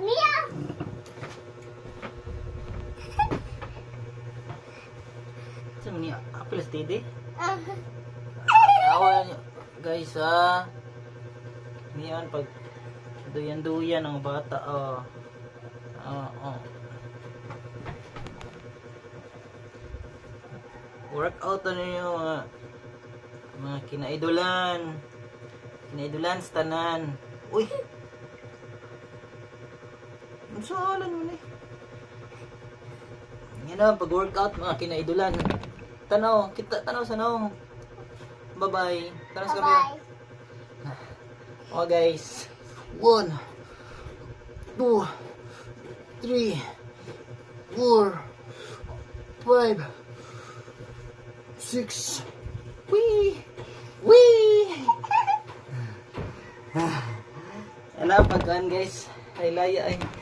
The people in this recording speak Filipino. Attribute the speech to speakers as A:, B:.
A: Mia!
B: Saan niya? Titi?
A: Ah,
B: Awa niyo. Guys, ha? Niyan, pag duyan-duyan ang bata, oh. Oh, oh. Workout ano niyo, mga, mga kinaidulan. Kinaidulan sa tanan. Uy! Ang sahalan mo ni. Yan na, pag-workout mga kinaidulan. Tanaw, kita, tanaw sa naong. Bye-bye. Tanaw sa kami.
A: bye-bye.
B: Oh guys. One, two, three, four, five, six. Wee! Wee! Ano pagkaan guys? Ay laya ay.